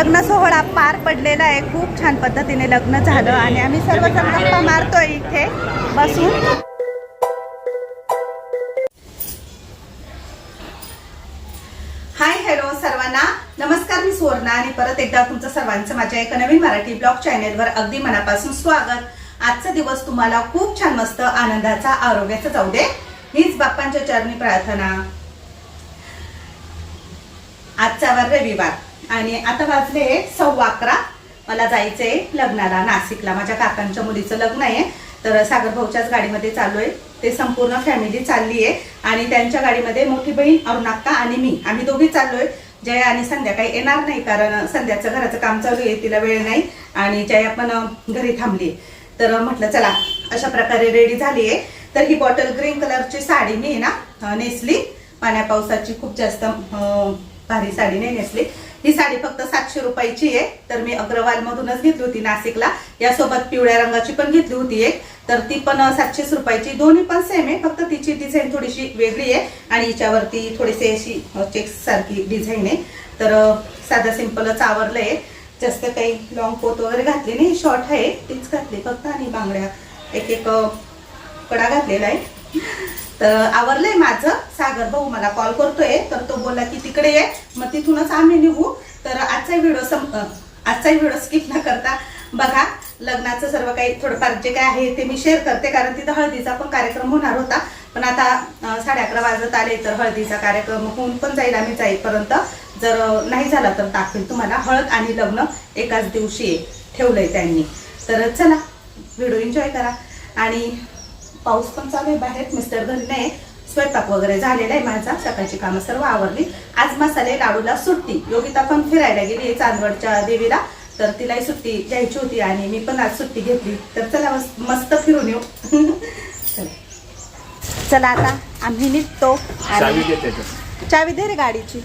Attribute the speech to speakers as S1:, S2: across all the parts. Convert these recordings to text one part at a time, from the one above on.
S1: लग्न सोहळा पार पडलेला आहे. खूप छान पद्धतीने लग्न झालं आणि आम्ही सर्वजण गप्पा मारतोय इथे बसून. हाय हॅलो सर्वांना. नमस्कार मी सुवर्णा आणि परत एकदा तुमचं सर्वांचं माझ्या एका नवीन मराठी ब्लॉग चॅनेलवर अगदी मनापासून स्वागत. आजचा दिवस तुम्हाला खूप छान मस्त आनंदाचा आरोग्याचा जाऊ दे. हीच बाप्पांच्या चरणी प्रार्थना. आजचा वार रविवार. आणि आता वाजले सव्वा अकरा. मला जायचंय लग्नाला नाशिकला. माझ्या काकांच्या मुलीचं लग्न आहे. तर सागर भाऊच्याच गाडीमध्ये आहे ते संपूर्ण फॅमिली चालली आहे आणि त्यांच्या गाडीमध्ये मोठी बहीण अरुणाक्का आणि मी. आम्ही दोघी चाललोय. जया आणि संध्याकाळी येणार नाही कारण संध्याचं घराचं काम चालू आहे. तिला वेळ नाही. आणि जया पण घरी थांबली तर म्हटलं चला अशा प्रकारे रेडी झाली आहे तर ही बॉटल ग्रीन कलरची साडी मी आहे ना नेसली. पाण्या पावसाची खूप जास्त भारी साडी नाही नेसली. ही साडी फक्त सातशे रुपयाची आहे. तर मी अग्रवाल मधूनच घेतली होती नाशिकला. यासोबत पिवळ्या रंगाची पण घेतली होती एक. तर ती पण सातशेच रुपयाची. दोन्ही पण सेम आहे. फक्त तिची डिझाईन थोडीशी वेगळी आहे. आणि हिच्यावरती थोडीशी अशी चेक्स सारखी डिझाईन आहे. तर साधा सिंपलच आवरलंय. जास्त काही लॉंग कोट वगैरे घातली नाही. शॉर्ट आहे. तीच घातली फक्त. आणि बांगड्या एक एक कडा घातलेला आहे. तर आवरलंय माझं. सागर भाऊ मला कॉल करतोय. तर तो बोलला की तिकडे ये. मग तिथूनच आम्ही निघू. तर आजचा व्हिडिओ सम आजचा व्हिडिओ स्किप न करता बघा लग्नाचं सर्व काही थोडंफार जे काय आहे ते मी शेअर करते. कारण तिथं हळदीचा पण कार्यक्रम होणार होता. पण आता साडे अकरा वाजत आले तर हळदीचा कार्यक्रम होऊन पण जाईल आम्ही जाईपर्यंत. जर नाही झाला तर दाखवेल तुम्हाला. हळद आणि लग्न एकाच दिवशी आहे, ठेवलंय त्यांनी. तर चला व्हिडिओ एन्जॉय करा. आणि पाऊस पण चालू आहे बाहेर. मिस्टर घरी नाही स्वयंपाक वगैरे झालेला आहे माझा. सकाळची कामं सर्व आवरली. आज मसाले लाडूला सुट्टी. योगिता पण फिरायला गेली आहे चांदवडच्या देवीला. तर तिलाही सुट्टी घ्यायची होती आणि मी पण आज सुट्टी घेतली. तर चला मस्त फिरून येऊ. चला. चला आता आम्ही निघतो
S2: चावी
S1: आणि
S2: दे त्याच्यात.
S1: चावी दे रे गाडीची.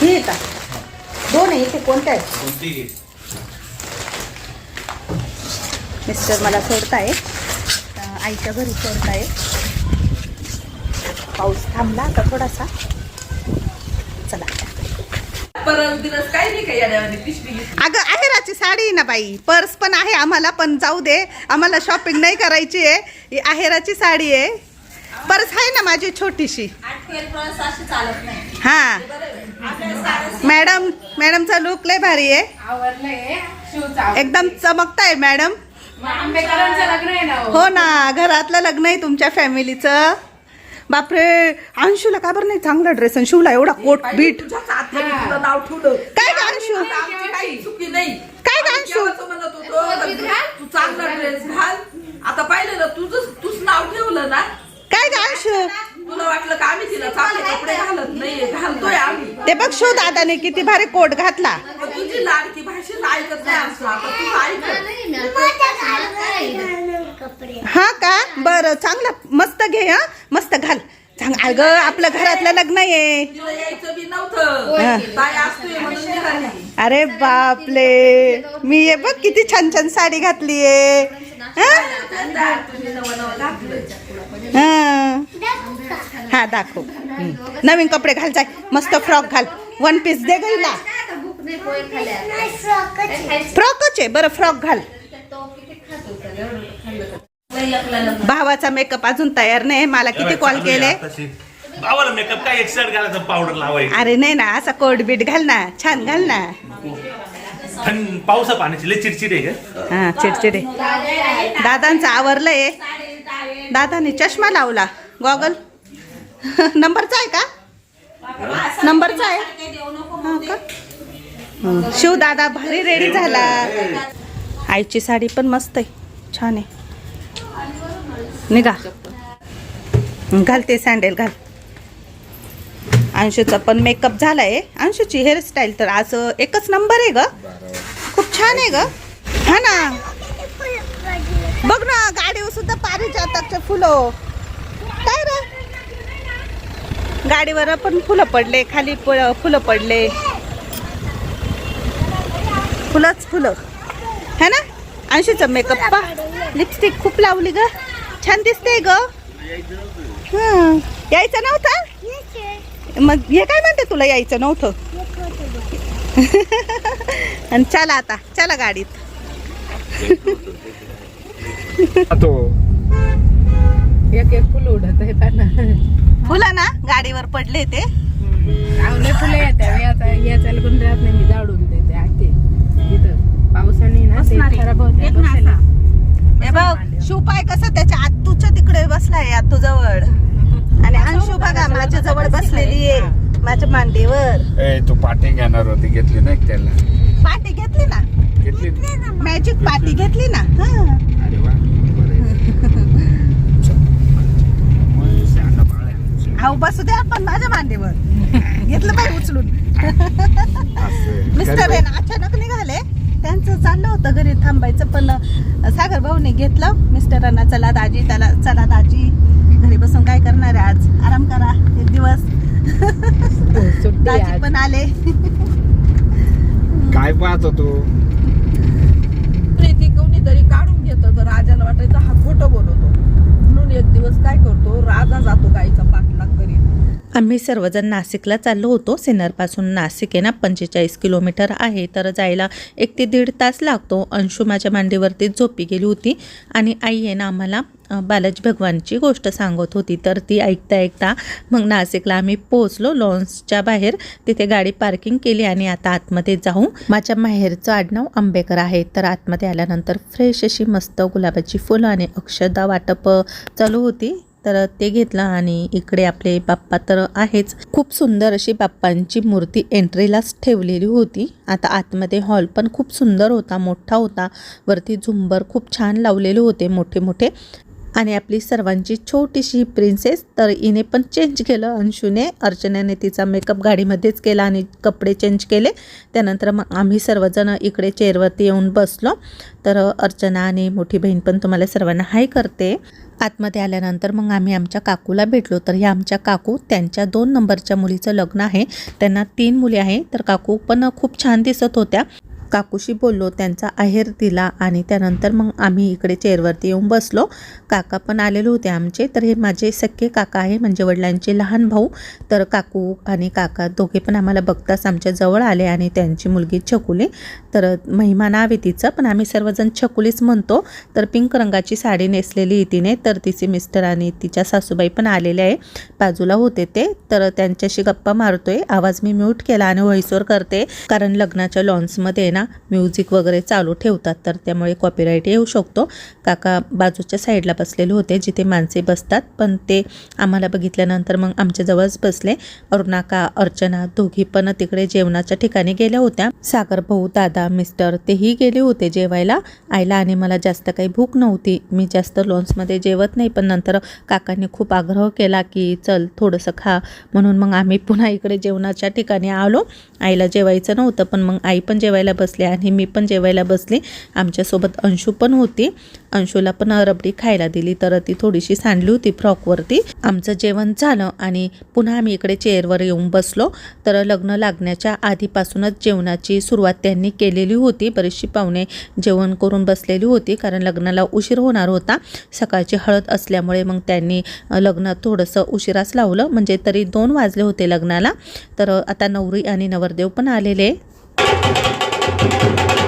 S1: ही का दोन आहे इथे. कोणत्या आहेत? मिस्टर मला सोडताय आईच्या घरी सोडताय पाऊस थांबला आता थोडासा. चला. अगं आहेराची साडी आहे ना बाई. पर्स पण आहे आम्हाला पण जाऊ दे. आम्हाला शॉपिंग नाही करायची आहे. ही आहेराची साडी आहे. पर्स आहे ना माझी छोटीशी. हा. मॅडम मॅडमचा लुक लय भारी आहे. एकदम चमकताय मॅडम.
S3: आंबेकरांचं लग्न आहे ना हो.
S1: हो ना घरातलं लग्न आहे तुमच्या फॅमिलीचं. बापरे अंशूला का बरं नाही चांगला ड्रेस आणि शिवला एवढा कोट बीट. काय गं अंशू?
S4: चुकी नाही.
S1: काय गं
S4: आम्ही
S1: अंशू?
S4: केव्हाचं म्हणत होतो का तू चांगला ड्रेस घाल. आता पाहिलं ना तुझं तूच नाव ठेवलं ना.
S1: काय ग अंशू?
S4: तुला वाटलं का आम्ही तिला चांगले कपडे घालत नाहीये? घालतोय आम्ही.
S1: ते बघ शो दादाने किती भारी कोट घातला.
S4: तुझी लाडकी भाषेला ऐकत नाही आता तुझं
S1: हा का? बरं चांगला. मस्त घे हा. मस्त घाल. चांग अगं आपलं घरातलं लग्न आहे.
S4: तिला यायचं बी
S1: हा.
S4: नव्हतं ताई असतोय म्हणून निघाली.
S1: अरे बापले. मी ये बघ किती छान छान साडी हा?
S4: नवं नवं घातलं
S1: हा. हा दाखव. नवीन कपडे घाल जाय. मस्त फ्रॉक घाल. वन पीस दे गईला फ्रॉकच आहे बरं फ्रॉक घाल. भावाचा मेकअप अजून तयार नाही. मला किती कॉल? केले.
S2: भावाला मेकअप काय एक शर्ट घालायचं? पावडर लावायचं.
S1: अरे नाही ना असा कोट बीट घाल ना. छान घाल ना.
S2: थंड पावसा पाण्याची लय चिडचिड आहे.
S1: हा चिडचिडे दादांचं आवरलंय. दादाने चष्मा लावला. गॉगल नंबरचा आहे का? नंबरचा आहे? हा का. शिव दादा भारी रेडी झाला. आईची साडी पण मस्त आहे. छान आहे. निघा. घालते घाल ते सँडेल घाल. अंशूचा पण मेकअप झाला आहे अंशूची हेअरस्टाईल तर आज एकच नंबर आहे ग. खूप छान आहे ग. हा ना. बघ ना गाडीवर सुद्धा पारिजातकचे फुलं. काय रे? गाडीवर पण फुलं पडले खाली फुलं पडले. फुलंच फुलं. है ना? अंशूचा मेकअप पा. लिपस्टिक खूप लावली ग. छान दिसते ग. हं. यायचं नव्हतं? मग हे काय म्हणते तुला यायचं नव्हतं? आणि चला आता. चला गाडीत.
S5: तो.
S3: एक एक फुलं उडत येताना
S1: फुलं ना? गाडीवर पडले ते.
S3: आवले फुलं येतात. याचा याचा नाही मी जाडून इथं पावसाने ना ते खराब होते बसायला.
S1: हे बघ शिवपाय कसं त्याच्या आत्तूच्या तिकडे बसलाय आत्तू जवळ आणि अंशू बघा माझ्या जवळ बसलेली आहे माझ्या मांडीवर.
S5: ए तू पाठी घेणार होती घेतली नाही का त्याला
S1: पाटी घेतली ना?
S5: घेतली
S1: मॅजिक पाटी घेतली ना? हा.
S5: अरे वा बरं आहे. चल. मग शहाणा बाळ आहे आमचं.
S1: अहो बसू दे आपण माझ्या मांडीवर. घेतलं पाहिजे उचलून.
S5: असं आहे.
S1: मिस्टर आहे ना अचानक निघाले. त्यांचं चाललं होतं घरी थांबायचं पण सागर भाऊने घेतलं. मिस्टरांना चला दाजी त्याला चला दाजी. घरी बसून काय करणार आहे आज? आराम करा एक दिवस.
S3: सुट्टी आहे
S1: दाजी. पण आले.
S5: काय पाहतो तू?
S4: प्रीती कोणीतरी काढून घेतं तर राजाला वाटायचं हा खोटं बोलवतो म्हणून एक दिवस काय करतो? राजा जातो गाईचा
S6: आम्ही सर्वजण नाशिकला चाललो होतो. सिन्नरपासून नाशिक आहे ना पंचेचाळीस किलोमीटर आहे. तर जायला एक ते दीड तास लागतो. अंशू माझ्या मांडीवरती झोपी गेली होती आणि आई आहे ना आम्हाला बालाजी भगवानची गोष्ट सांगत होती. तर ती ऐकता ऐकता मग नाशिकला आम्ही पोहोचलो. लॉन्सच्या बाहेर तिथे गाडी पार्किंग केली आणि आता आतमध्ये जाऊ माझ्या माहेरचं आडनाव आंबेकर आहे. तर आतमध्ये आल्यानंतर फ्रेश अशी मस्त गुलाबाची फुलं आणि अक्षदा वाटप चालू होती. तर ते घेतलं आणि इकडे आपले बाप्पा तर आहेच. खूप सुंदर अशी बाप्पांची मूर्ती एंट्रीलाच ठेवलेली होती. आता आतमध्ये हॉल पण खूप सुंदर होता मोठा होता. वरती झुंबर खूप छान लावलेले होते मोठे मोठे आणि आपली सर्वांची छोटीशी प्रिन्सेस तर हिने पण चेंज केलं अंशूने अर्चनाने तिचा मेकअप गाडीमध्येच केला आणि कपडे चेंज केले. त्यानंतर मग आम्ही सर्वजण इकडे चेअरवरती येऊन बसलो. तर अर्चना आणि मोठी बहीण पण तुम्हाला सर्वांना हाय करते. आतमध्ये आल्यानंतर मग आम्ही आमच्या काकूला भेटलो. तर ह्या आमच्या काकू त्यांच्या दोन नंबरच्या मुलीचं लग्न आहे. त्यांना तीन मुली आहे. तर काकू पण खूप छान दिसत होत्या. काकूशी बोललो त्यांचा आहेर दिला आणि त्यानंतर मग आम्ही इकडे चेअरवरती येऊन बसलो. काका पण आलेले होते आमचे तर हे माझे सख्खे काका आहे म्हणजे वडिलांचे लहान भाऊ. तर काकू आणि काका दोघे पण आम्हाला बघताच आमच्या जवळ आले आणि त्यांची मुलगी छकुली. तर महिमा नाव आहे तिचं पण आम्ही सर्वजण छकुलीच म्हणतो. तर पिंक रंगाची साडी नेसलेली आहे तिने तर तिचे मिस्टर आणि तिच्या सासूबाई पण आलेले आहे. बाजूला होते ते तर त्यांच्याशी गप्पा मारतोय. आवाज मी म्यूट केला आणि व्हॉइसवर करते कारण लग्नाच्या लॉन्समध्ये ना म्युझिक वगैरे चालू ठेवतात तर त्यामुळे कॉपीराईट येऊ शकतो. काका बाजूच्या साईडला बसलेले होते जिथे माणसे बसतात पण ते आम्हाला बघितल्यानंतर मग आमच्याजवळच बसले. अरुणाका अर्चना दोघी पण तिकडे जेवणाच्या ठिकाणी गेल्या होत्या. सागर भाऊ दादा मिस्टर तेही गेले होते जेवायला. आईला आणि मला जास्त काही भूक नव्हती. मी जास्त लॉन्समध्ये जेवत नाही पण नंतर काकांनी खूप आग्रह केला की चल थोडंसं खा. म्हणून मग आम्ही पुन्हा इकडे जेवणाच्या ठिकाणी आलो. आईला जेवायचं नव्हतं पण मग आई पण जेवायला बस बसले आणि मी पण जेवायला बसले. आमच्यासोबत अंशू पण होती. अंशूला पण रबडी खायला दिली. तर ती थोडीशी सांडली होती फ्रॉकवरती. आमचं जेवण झालं आणि पुन्हा आम्ही इकडे चेअरवर येऊन बसलो. तर लग्न लागण्याच्या आधीपासूनच जेवणाची सुरुवात त्यांनी केलेली होती. बरीचशी पाहुणे जेवण करून बसलेली होती कारण लग्नाला उशीर होणार होता. सकाळची हळद असल्यामुळे मग त्यांनी लग्न थोडंसं उशिराच लावलं. म्हणजे तरी दोन वाजले होते लग्नाला. तर आता नवरी आणि नवरदेव पण आलेले.
S7: thank you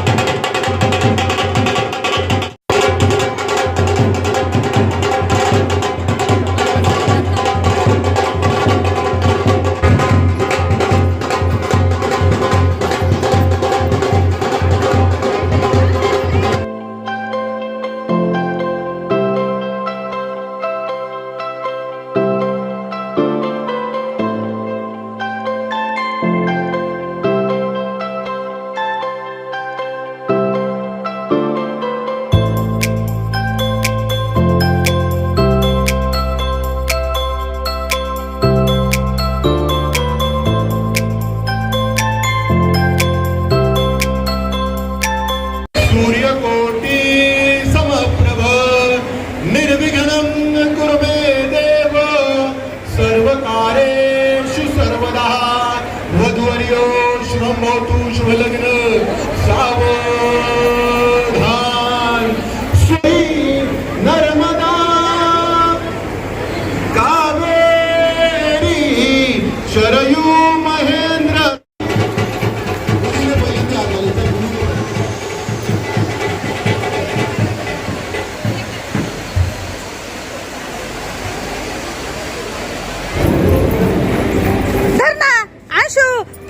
S7: وضعوا وجوه الذين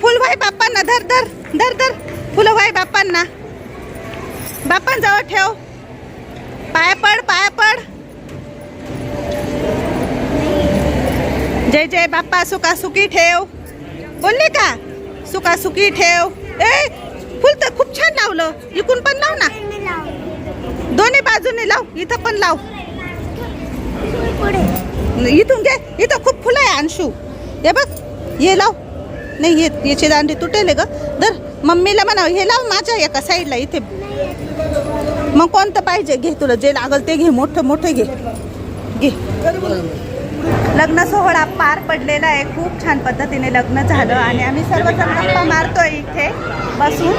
S1: ना धर धर धर धर. फुलं व्हाय बाप्पांना. बाप्पांजवळ ठेव. पाया पड पाया पड. जय जय बाप्पा सुका सुकी ठेव. बोलले का? सुका सुकी ठेव. ए फुल तर खूप छान लावलं. इकून पण लाव ना. दोन्ही बाजूने लाव. इथं पण लाव. इथून घे. इथं खूप फुलं आहे अंशू. हे बघ ये लाव. नाही हे याची दांडी तुटेल ग. धर मम्मीला म्हणा हे लाव माझ्या एका साईडला इथे. मग कोणतं पाहिजे? घे तुला जे लागल ते घे मोठं मोठं घे. घे. लग्न सोहळा पार पडलेला आहे. खूप छान पद्धतीने लग्न झालं आणि आम्ही सर्वजण गप्पा मारतोय इथे बसून.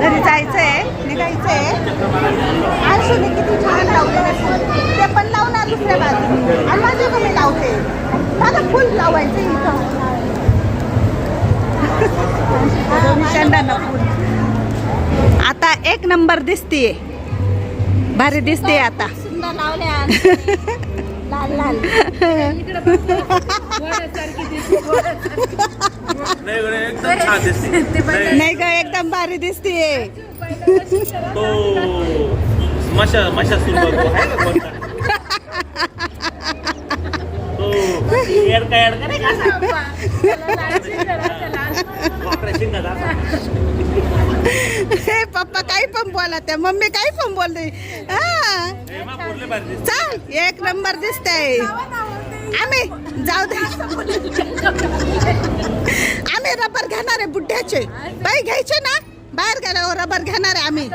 S1: घरी जायचंय निघायचंय. आरशूने किती छान लावलेलं ते पण लावणार दुसऱ्या बाजूने. आणि माझ्या मी लावते. मला फुल लावायचं इथं. आता एक नंबर दिसतीये. भारी दिसते आता.
S3: सुंदर लाल लाल
S2: नाही बरं, एकदम नाही,
S1: ग एकदम भारी दिसतीये हे पप्पा काही पण बोला त्या. मम्मी काही पण बोलते. हा. चल एक नंबर दिसतंय. आम्ही जाऊ दे. आम्ही रबर घेणार आहे बुड्ढ्याचे. बाई घ्यायचे ना? बाहेर गेल्यावर रबर घेणार आहे आम्ही.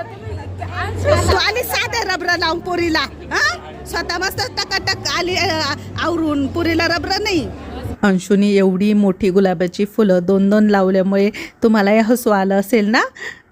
S1: तू आली साधे रबर लावून पुरीला. हा? स्वतः मस्त टकाटक आली आवरून पुरीला रबर नाही.
S6: अंशुनी एवढी मोठी गुलाबाची फुलं दोन दोन लावल्यामुळे तुम्हालाही हसू आलं असेल ना?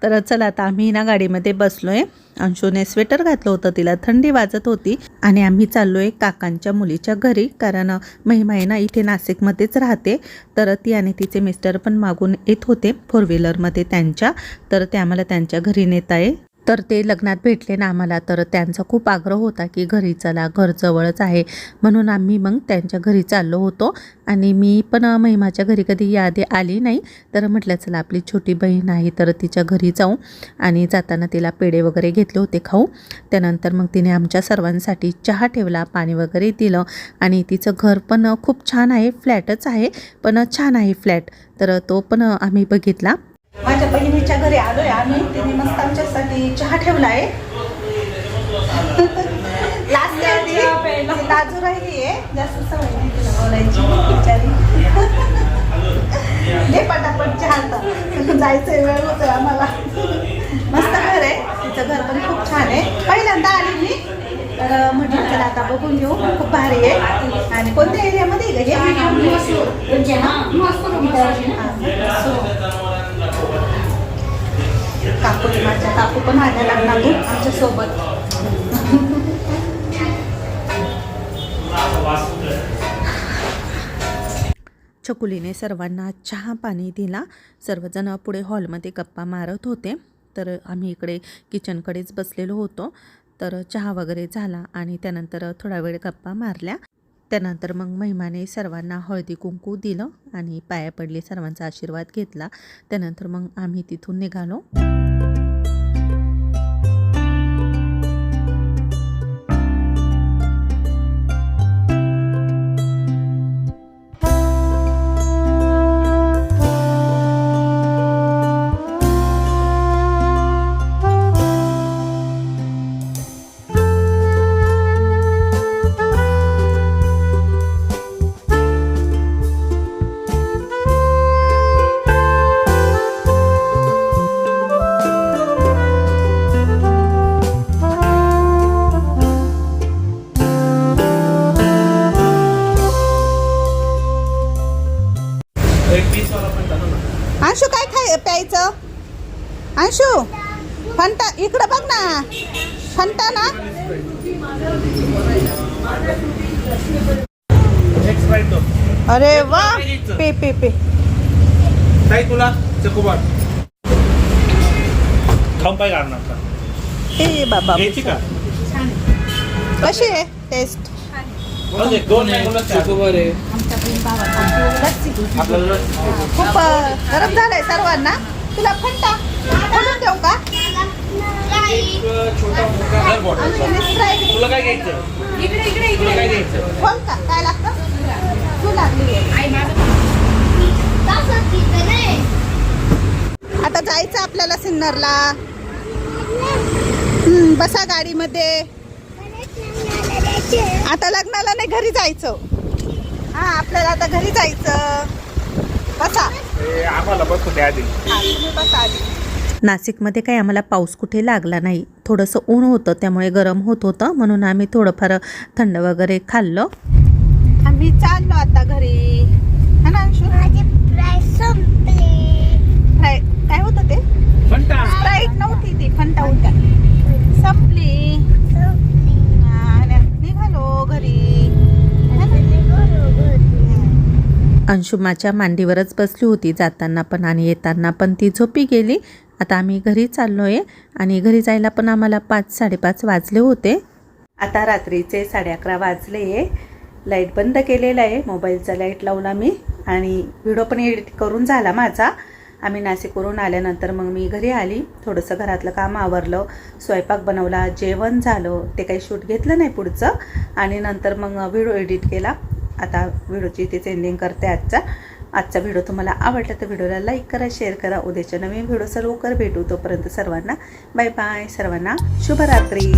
S6: तर चला आता आम्ही ना गाडीमध्ये बसलो आहे अंशूने स्वेटर घातलं होतं तिला थंडी वाजत होती आणि आम्ही चाललो आहे काकांच्या मुलीच्या घरी. कारण महिमा आहे ना इथे नाशिकमध्येच राहते. तर ती आणि तिचे मिस्टर पण मागून येत होते फोर व्हीलरमध्ये त्यांच्या. तर ते आम्हाला त्यांच्या घरी नेत आहे. तर ते लग्नात भेटले ना आम्हाला. तर त्यांचा खूप आग्रह होता की घरी चला घर जवळच आहे. म्हणून आम्ही मग त्यांच्या घरी चाललो होतो. आणि मी पण महिमाच्या घरी कधी याआधी आली नाही. तर म्हटलं चला आपली छोटी बहीण आहे तर तिच्या घरी जाऊ. आणि जाताना तिला पेढे वगैरे घेतले होते खाऊ त्यानंतर मग तिने आमच्या सर्वांसाठी चहा ठेवला पाणी वगैरे दिलं. आणि तिचं घर पण खूप छान आहे फ्लॅटच आहे. पण छान आहे फ्लॅट. तर तो पण आम्ही बघितला.
S1: माझ्या बहिणीच्या घरी आलोय आम्ही. तिने मस्त आमच्यासाठी चहा ठेवलाय लास्ट आहे लाजू राहिली आहे. जास्त सवय नाही तिला बोलायची बिचारी. घे पटापट चहा आता. जायचंय वेळ होतोय आम्हाला. मस्त घर आहे. तिचं घर पण खूप छान आहे. पहिल्यांदा आली मी. तर म्हटलं चला आता बघून घेऊ. खूप भारी आहे. आणि कोणत्या एरियामध्ये काकू पण आल्या लागणार आमच्यासोबत
S6: छकुलीने सर्वांना चहा पाणी दिला. सर्वजण पुढे हॉलमध्ये गप्पा मारत होते. तर आम्ही इकडे किचनकडेच बसलेलो होतो. तर चहा वगैरे झाला आणि त्यानंतर थोडा वेळ गप्पा मारल्या. त्यानंतर मग महिमाने सर्वांना हळदी कुंकू दिलं आणि पाया पडले सर्वांचा आशीर्वाद घेतला. त्यानंतर मग आम्ही तिथून निघालो.
S2: तुला चकोबार खाऊन पाय काढणार का
S1: ए बाबा.
S2: घ्यायची का?
S1: कशी आहे टेस्ट
S2: म्हणजे दोन
S1: खूप गरम झालंय सर्वांना. तुला फंटा खोलून देऊ का?
S2: तुला काय घ्यायचं? तुला काय घ्यायचं?
S1: खोल का? काय लागतं? तू लागली आता जायचं आपल्याला सिन्नरला. हम्म, बसा गाडीमध्ये. आता लग्नाला नाही घरी जायचं. हा आपल्याला आता घरी जायचं. बसा.
S2: आम्हाला बसू द्या आधी.
S1: हा, बसा आधी.
S6: नाशिकमध्ये काही आम्हाला पाऊस कुठे लागला नाही. थोडंसं ऊन होतं त्यामुळे गरम होत होतं. म्हणून आम्ही थोडंफार थंड वगैरे खाल्लं.
S1: आम्ही चाललो आता घरी. हा काय होतं ते?
S2: फंटा.
S1: स्प्राईट नव्हती ती फंटा होत्या संपली. निघालो घरी.
S6: अंशुमाच्या मांडीवरच बसली होती. जाताना पण आणि येताना पण ती झोपी गेली. आता आम्ही घरी चाललो आहे आणि घरी जायला पण आम्हाला पाच साडेपाच वाजले होते.
S1: आता रात्रीचे साडे अकरा वाजले. लाइट बंद केलेला आहे. मोबाईलचा लाइट लावला मी. आणि व्हिडिओ पण एडिट करून झाला माझा. आम्ही नाशिकवरून आल्यानंतर मग मी घरी आली. थोडंसं घरातलं काम आवरलं. स्वयंपाक बनवला जेवण झालं. ते काही शूट घेतलं नाही पुढचं. आणि नंतर मग व्हिडिओ एडिट केला. आता व्हिडिओची इथेच एंडिंग करते आजचा. आजचा व्हिडिओ तुम्हाला आवडला तर व्हिडिओला लाईक करा शेअर करा. उद्याच्या नवीन व्हिडिओ लवकर भेटू. तोपर्यंत सर्वांना बाय बाय. सर्वांना शुभरात्री.